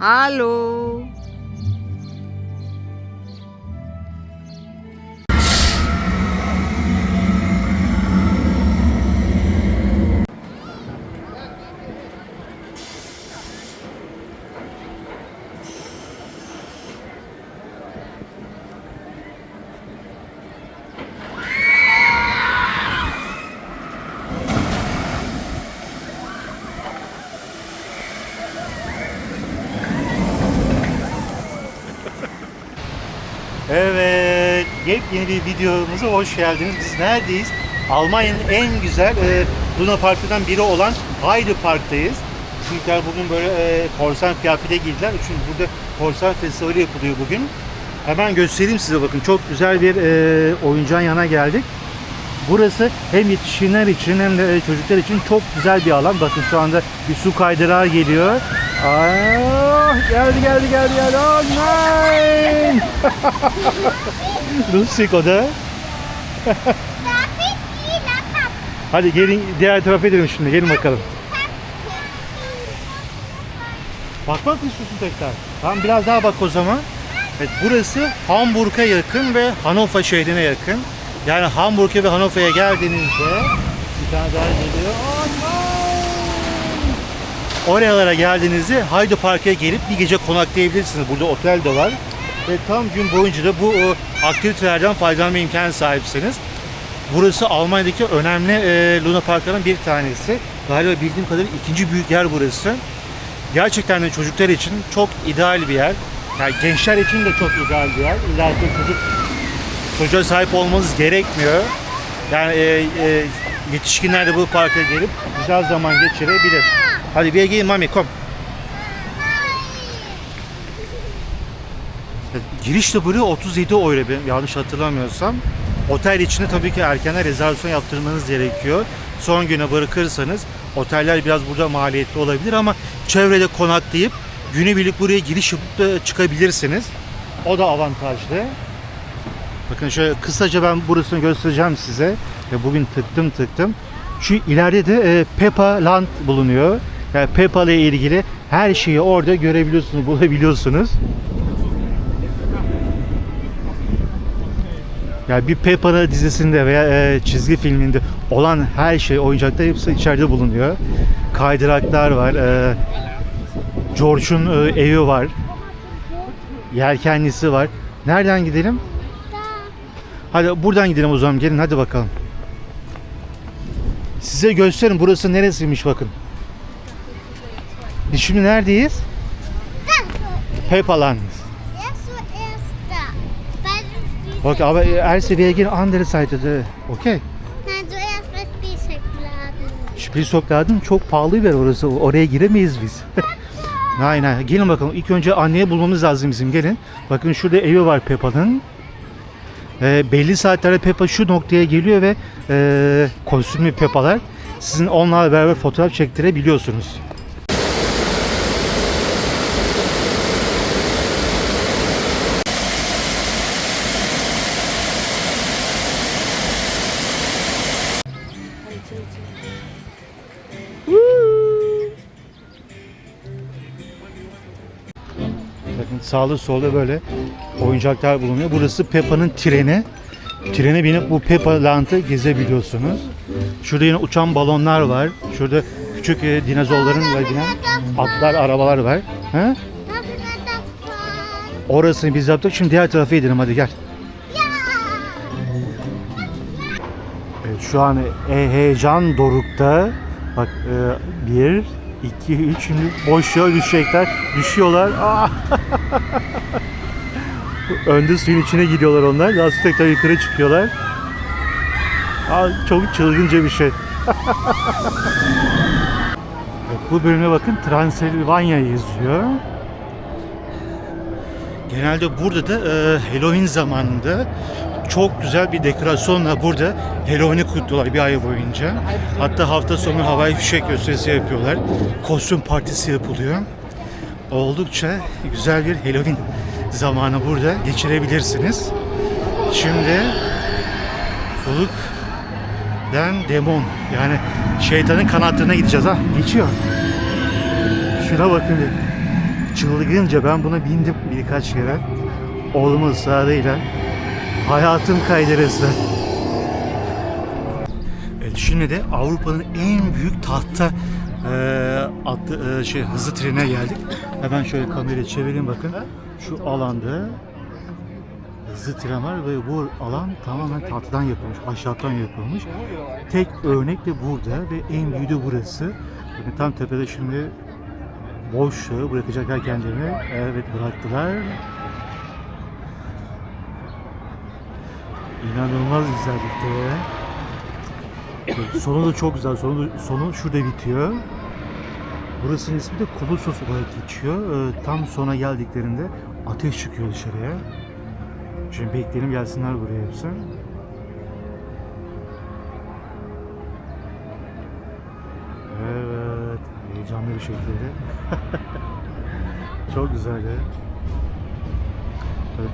Hello. Yepyeni bir videomuza hoş geldiniz. Biz neredeyiz? Almanya'nın en güzel e, Luna Park'tan biri olan Heide Park'tayız. Bizimkiler bugün böyle e, korsan kıyafete giydiler. Çünkü burada korsan festivali yapılıyor bugün. Hemen göstereyim size bakın. Çok güzel bir e, oyuncağın yana geldik. Burası hem yetişkinler için hem de e, çocuklar için çok güzel bir alan. Bakın şu anda bir su kaydırağı geliyor. Aa, geldi geldi geldi geldi. Oh, nein! Lustig oder? Hadi gelin diğer tarafa gidelim şimdi. Gelin bakalım. Bakmak mı istiyorsun tekrar? Tamam biraz daha bak o zaman. Evet, burası Hamburg'a yakın ve Hannover şehrine yakın. Yani Hamburg'a ve Hannover'e geldiğinizde bir tane daha geliyor. Oh, no! Oralara geldiğinizde Haydi Park'a gelip bir gece konaklayabilirsiniz. Burada otel de var. Ve tam gün boyunca da bu e, aktivitelerden faydalanma imkanı sahipsiniz. Burası Almanya'daki önemli e, Luna Park'ların bir tanesi. Galiba bildiğim kadarıyla ikinci büyük yer burası. Gerçekten de çocuklar için çok ideal bir yer. Yani gençler için de çok ideal bir yer. Ki çocuk çocuğa sahip olmanız gerekmiyor. Yani e, e, yetişkinler de bu parka gelip güzel zaman geçirebilir. Hadi bir gelin mami kom. Giriş buraya 37 euro yanlış hatırlamıyorsam. Otel içinde tabii ki erkenden rezervasyon yaptırmanız gerekiyor. Son güne bırakırsanız oteller biraz burada maliyetli olabilir ama çevrede konaklayıp günübirlik buraya giriş yapıp da çıkabilirsiniz. O da avantajlı. Bakın şöyle kısaca ben burasını göstereceğim size. Ve bugün tıktım tıktım. Şu ileride de e, Peppa Land bulunuyor. Yani Peppa ile ilgili her şeyi orada görebiliyorsunuz, bulabiliyorsunuz. Yani bir Peppa'nın dizisinde veya e, çizgi filminde olan her şey, oyuncaklar hepsi içeride bulunuyor. Kaydıraklar var. E, George'un e, evi var. Yelkenlisi var. Nereden gidelim? Hadi buradan gidelim o zaman. Gelin hadi bakalım. Size gösterin burası neresiymiş bakın. Biz şimdi neredeyiz? Peppa Land. Okay, aber erst wir gehen andere Seite. de- Okay. Spielstocklardan çok pahalı bir yer orası. Oraya giremeyiz biz. Nein, nein. Gelin bakalım. İlk önce anneye bulmamız lazım bizim. Gelin. Bakın şurada evi var Peppa'nın. Ee, belli saatlerde Peppa şu noktaya geliyor ve e, kostümlü Peppa'lar sizin onlarla beraber fotoğraf çektirebiliyorsunuz. Sağlı solda böyle oyuncaklar bulunuyor. Burası Peppa'nın treni. Trene binip bu Peppa Land'ı gezebiliyorsunuz. Şurada yine uçan balonlar var. Şurada küçük e, dinozorların binen atlar, arabalar var. Fahren? Orasını biz yaptık. Şimdi diğer tarafa gidelim hadi gel. Evet, şu an e, heyecan dorukta. Bak e, bir, iki, üç şimdi boşluğa düşecekler. Düşüyorlar. Ah! Önde suyun içine gidiyorlar onlar. Sonra tekrar yukarı çıkıyorlar. Aa, çok çılgınca bir şey. bu bölüme bakın Transilvanya yazıyor. Genelde burada da e, Halloween zamanında çok güzel bir dekorasyonla burada Halloween'i kutluyorlar bir ay boyunca. Hatta hafta sonu havai fişek gösterisi yapıyorlar. Kostüm partisi yapılıyor. Oldukça güzel bir Halloween zamanı burada geçirebilirsiniz. Şimdi Fuluk'den demon yani şeytanın kanatlarına gideceğiz ha. Geçiyor. Şuna bakın çılgınca ben buna bindim birkaç kere. Oğlumun ısrarıyla. Hayatım kaydı resmen. Evet, şimdi de Avrupa'nın en büyük tahta e, atlı, e, şey hızlı trenine geldik. Hemen şöyle kamerayı çevireyim bakın. Şu alanda hızlı tren var ve bu alan tamamen tahtadan yapılmış, ahşaptan yapılmış. Tek örnek de burada ve en büyüğü de burası. Bakın tam tepede şimdi boşluğu bırakacaklar kendilerini. Evet bıraktılar. İnanılmaz güzellikte. Sonu da çok güzel. Sonu, sonu şurada bitiyor. Burasının ismi de Kolossos olarak geçiyor. Ee, tam sona geldiklerinde ateş çıkıyor dışarıya. Şimdi bekleyelim gelsinler buraya hepsi. Evet, heyecanlı bir şekilde. Çok güzel ya.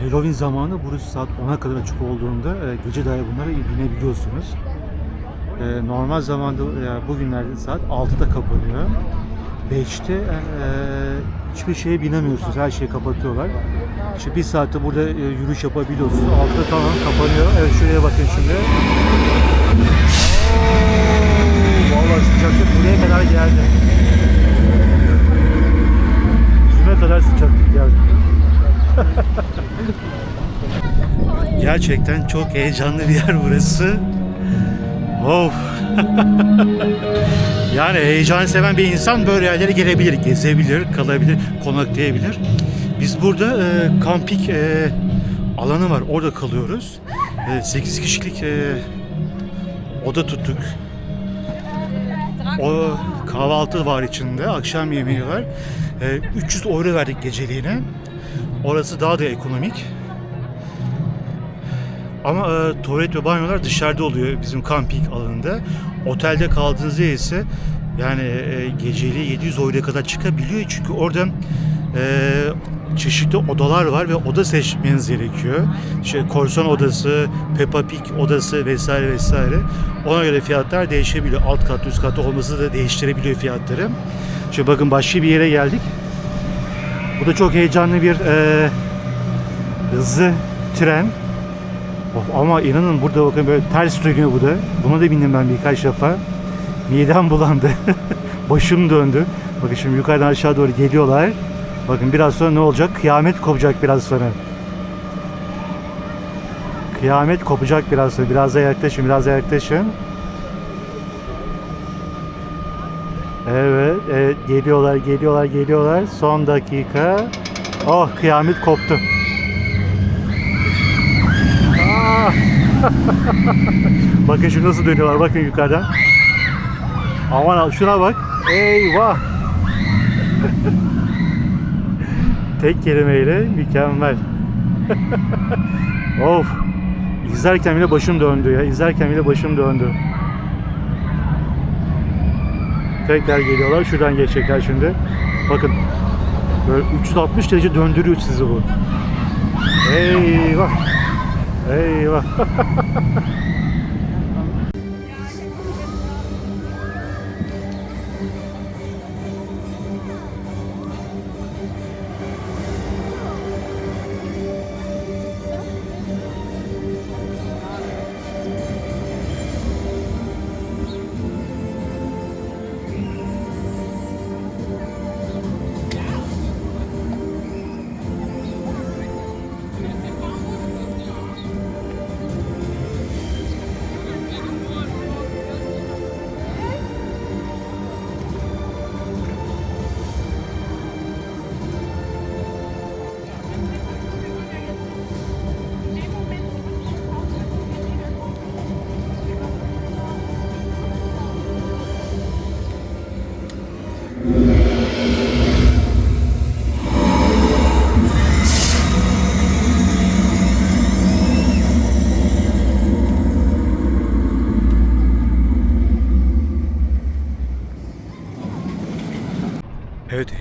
Halloween zamanı burası saat 10'a kadar açık olduğunda e, gece dahi bunlara binebiliyorsunuz. E, normal zamanda e, bugünlerde saat 6'da kapanıyor. 5'te e, hiçbir şeye binemiyorsunuz. Her şeyi kapatıyorlar. İşte bir saatte burada e, yürüyüş yapabiliyorsunuz. 6'da tamam kapanıyor. Evet şuraya bakın şimdi. Oo, Vallahi sıcaklık buraya kadar geldi. Yüzüme kadar sıcaklık geldi. Gerçekten çok heyecanlı bir yer burası. Of. yani heyecan seven bir insan böyle yerlere gelebilir, gezebilir, kalabilir, konaklayabilir. Biz burada e, kampik e, alanı var. Orada kalıyoruz. E, 8 kişilik e, oda tuttuk. O kahvaltı var içinde, akşam yemeği var. E, 300 euro verdik geceliğine. Orası daha da ekonomik. Ama e, tuvalet ve banyolar dışarıda oluyor bizim kamping alanında. Otelde kaldığınızda ise yani e, geceliği 700 euroya kadar çıkabiliyor. Çünkü orada e, çeşitli odalar var ve oda seçmeniz gerekiyor. İşte korsan odası, Peppa Pig odası vesaire vesaire. Ona göre fiyatlar değişebiliyor. Alt kat üst kat olması da değiştirebiliyor fiyatları. Şimdi bakın başka bir yere geldik. Bu da çok heyecanlı bir e, hızlı tren. Of, ama inanın burada bakın böyle ters dönüyor bu da. Buna da bindim ben birkaç defa. Midem bulandı. Başım döndü. Bakın şimdi yukarıdan aşağı doğru geliyorlar. Bakın biraz sonra ne olacak? Kıyamet kopacak biraz sonra. Kıyamet kopacak biraz sonra. Biraz da yaklaşın, biraz da yaklaşın. Evet, evet geliyorlar, geliyorlar, geliyorlar. Son dakika. Oh kıyamet koptu. Aa! bakın şu nasıl dönüyorlar bakın yukarıdan. Aman al şuna bak. Eyvah. Tek kelimeyle mükemmel. of. İzlerken bile başım döndü ya. İzlerken bile başım döndü. Tekrar geliyorlar. Şuradan geçecekler şimdi. Bakın. Böyle 360 derece döndürüyor sizi bu. Eyvah. Eyvah.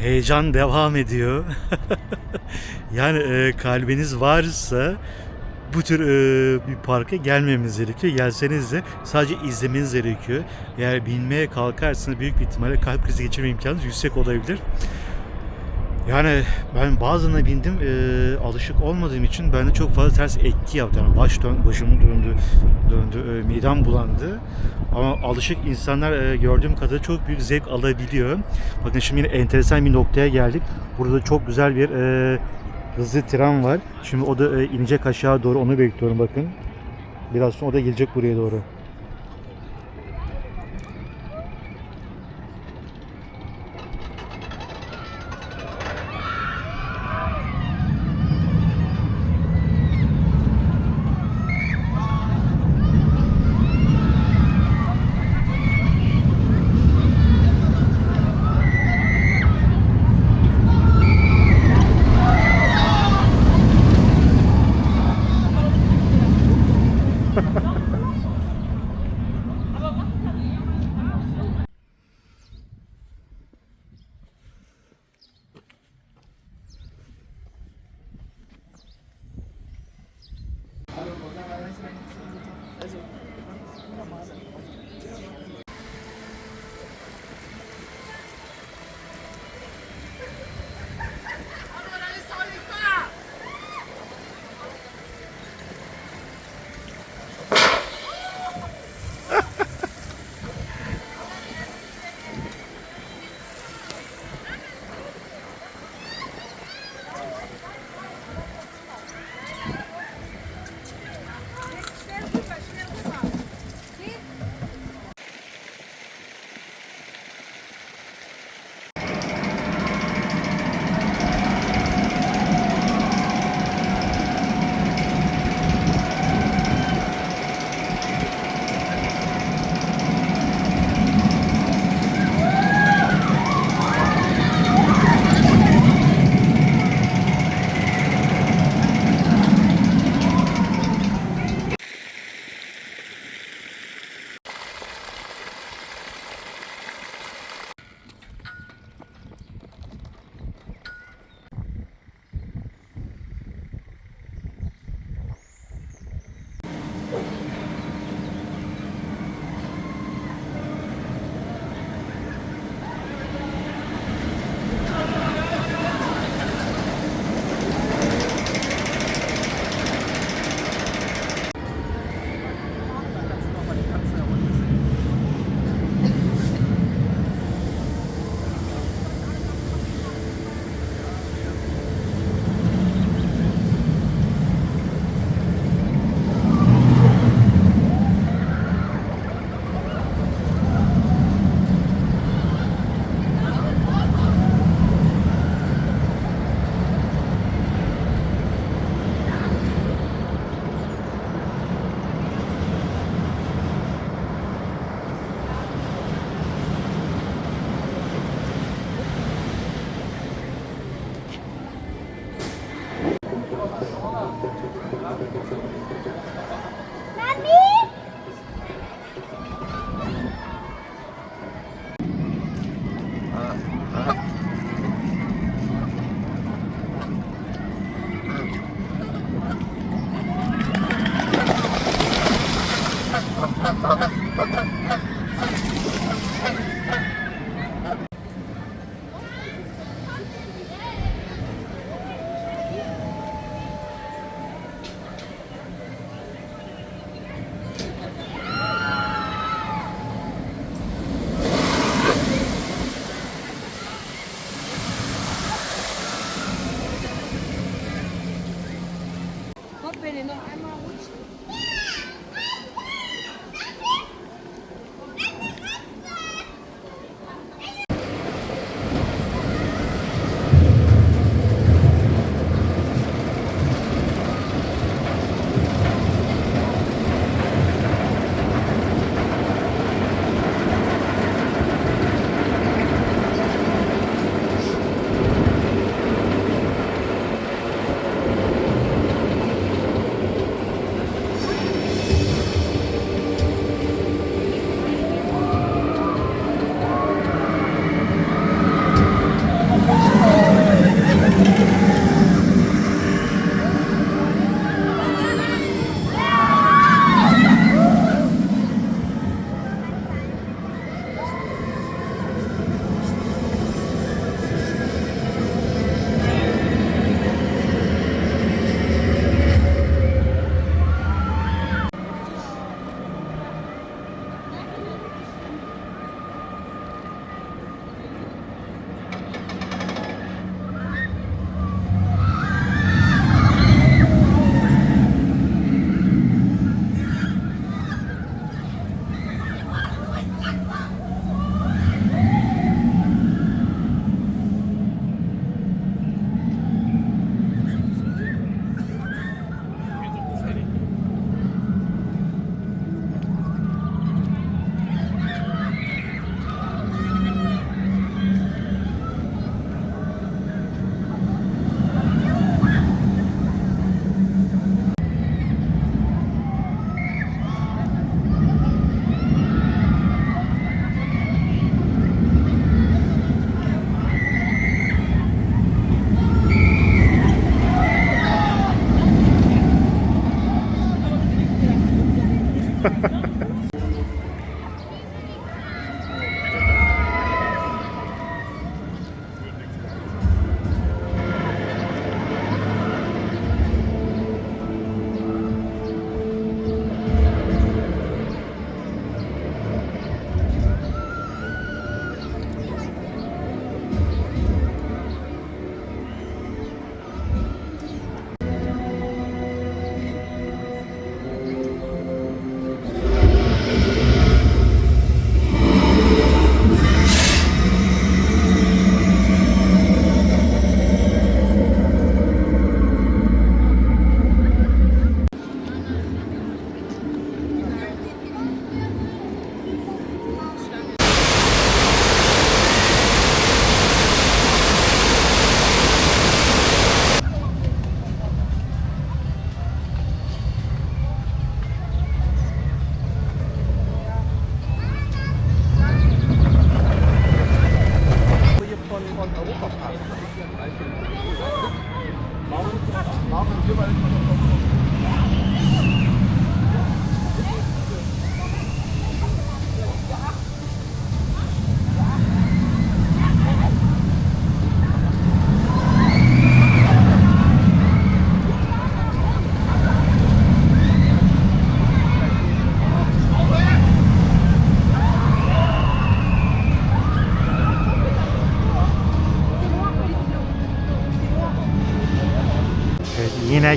heyecan devam ediyor. yani e, kalbiniz varsa bu tür e, bir parka gelmemiz gerekiyor. Gelseniz de sadece izlemeniz gerekiyor. Eğer binmeye kalkarsanız büyük bir ihtimalle kalp krizi geçirme imkanınız yüksek olabilir. Yani ben bazılarına bindim e, alışık olmadığım için bende çok fazla ters etki yaptı. Yani baş dön, başımı döndü, döndü, e, midem bulandı. Ama alışık insanlar e, gördüğüm kadarıyla çok büyük zevk alabiliyor. Bakın şimdi yine enteresan bir noktaya geldik. Burada çok güzel bir e, hızlı tren var. Şimdi o da e, inecek aşağı doğru onu bekliyorum bakın. Biraz sonra o da gelecek buraya doğru.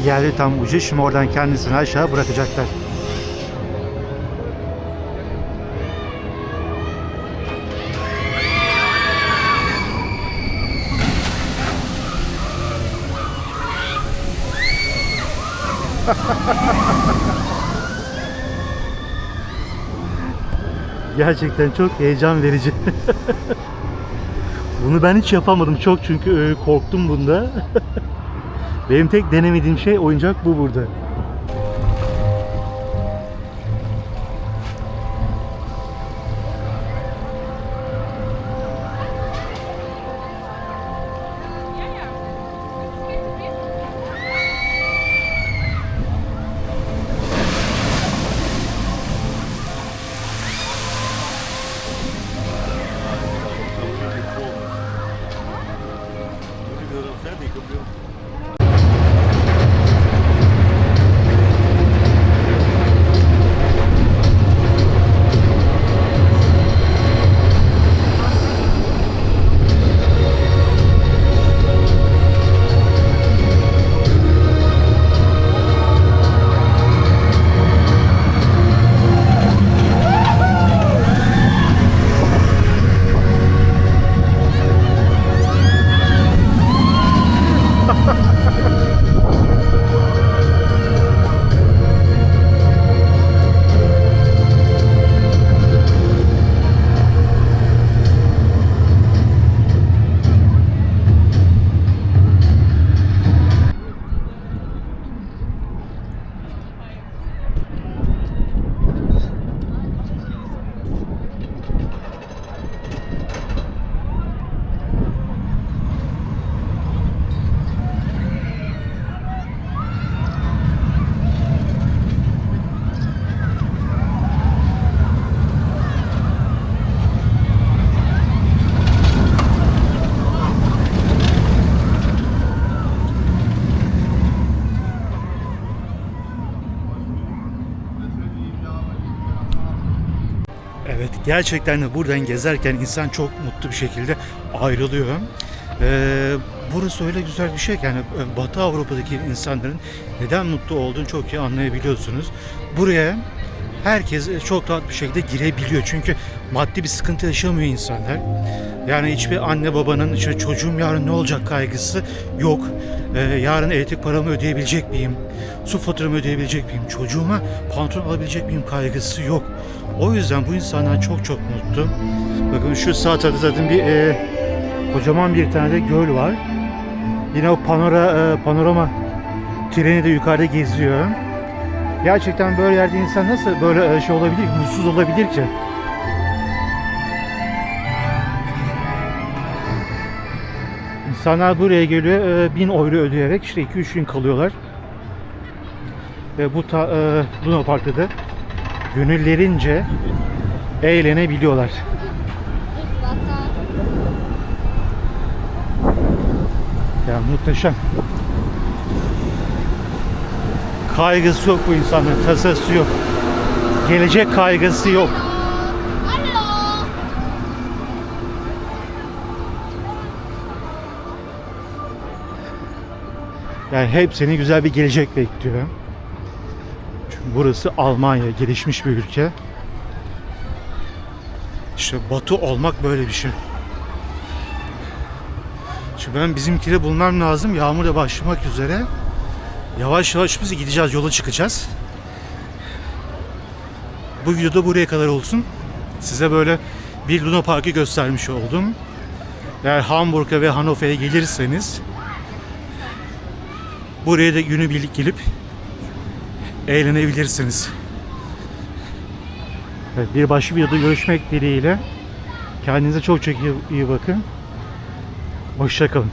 Geldi tam ucu. Şimdi oradan kendisini aşağı bırakacaklar. Gerçekten çok heyecan verici. Bunu ben hiç yapamadım çok çünkü e, korktum bunda. Benim tek denemediğim şey oyuncak bu burada. Gerçekten de buradan gezerken insan çok mutlu bir şekilde ayrılıyor. Ee, burası öyle güzel bir şey ki yani e, Batı Avrupa'daki insanların neden mutlu olduğunu çok iyi anlayabiliyorsunuz. Buraya herkes e, çok rahat bir şekilde girebiliyor. Çünkü maddi bir sıkıntı yaşamıyor insanlar. Yani hiçbir anne babanın işte çocuğum yarın ne olacak kaygısı yok. Ee, yarın elektrik paramı ödeyebilecek miyim? Su faturamı ödeyebilecek miyim? Çocuğuma pantolon alabilecek miyim kaygısı yok. O yüzden bu insanlar çok çok mutlu. Bakın şu sağ tarafta zaten bir e, kocaman bir tane de göl var. Yine o panora e, panorama treni de yukarıda geziyor. Gerçekten böyle yerde insan nasıl böyle e, şey olabilir, mutsuz olabilir ki? İnsanlar buraya geliyor, e, 1000 euro ödeyerek işte 2-3 gün kalıyorlar. Ve bu ta, e, Luna Park'ta da gönüllerince eğlenebiliyorlar. Ya muhteşem. Kaygısı yok bu insanların, tasası yok. Gelecek kaygısı yok. Yani hepsini güzel bir gelecek bekliyor. Çünkü burası Almanya, gelişmiş bir ülke. İşte batı olmak böyle bir şey. Şimdi ben bizimkini bulmam lazım. Yağmur da başlamak üzere. Yavaş yavaş biz gideceğiz, yola çıkacağız. Bu videoda buraya kadar olsun. Size böyle bir Luna Park'ı göstermiş oldum. Eğer Hamburg'a ve Hannover'e gelirseniz buraya da günübirlik gelip eğlenebilirsiniz. Bir başka videoda görüşmek dileğiyle. Kendinize çok çok iyi, iyi bakın. Hoşçakalın.